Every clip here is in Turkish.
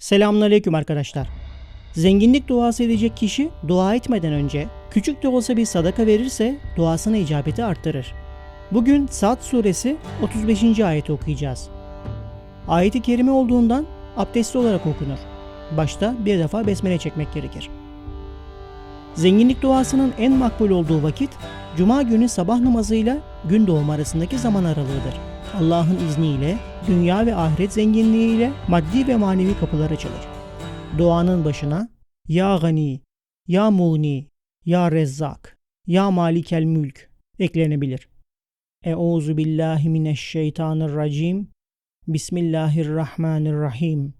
Selamünaleyküm arkadaşlar. Zenginlik duası edecek kişi dua etmeden önce küçük de olsa bir sadaka verirse duasına icabeti arttırır. Bugün Sad suresi 35. ayeti okuyacağız. Ayeti kerime olduğundan abdestli olarak okunur. Başta bir defa besmele çekmek gerekir. Zenginlik duasının en makbul olduğu vakit Cuma günü sabah namazıyla gün doğumu arasındaki zaman aralığıdır. Allah'ın izniyle dünya ve ahiret zenginliğiyle maddi ve manevi kapılar açılır. Duanın başına Ya Gani, Ya Muni, Ya Rezzak, Ya Malikel Mülk eklenebilir. Euzu billahi mineşşeytanirracim. Bismillahirrahmanirrahim.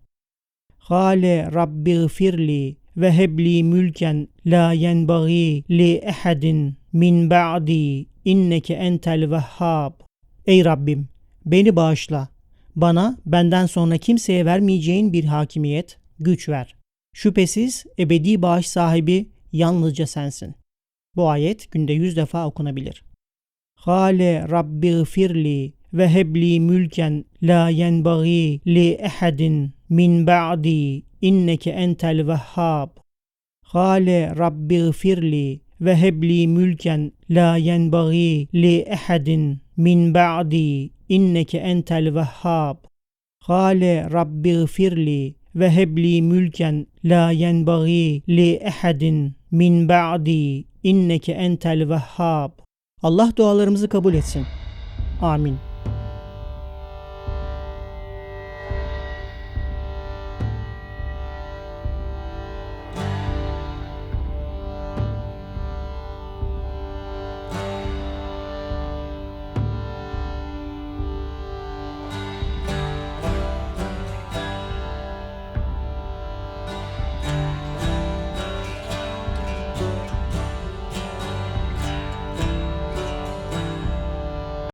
Gale Rabbi gfirli ve hebli mülken la yenbagi li ehadin min ba'di inneke entel vehhab. Ey Rabbim beni bağışla. Bana benden sonra kimseye vermeyeceğin bir hakimiyet, güç ver. Şüphesiz ebedi bağış sahibi yalnızca sensin. Bu ayet günde yüz defa okunabilir. Hale Rabbi gfirli ve hebli mülken la yenbagi li ehadin min ba'di inneke entel vehhab. Hale Rabbi gfirli ve hebli mülken la yenbagi li ehadin min ba'di inneke entel vehhab. Hale Rabbi gfirli ve hebli mülken la yenbagi li ehadin min ba'di inneke entel vehhab. Allah dualarımızı kabul etsin. Amin.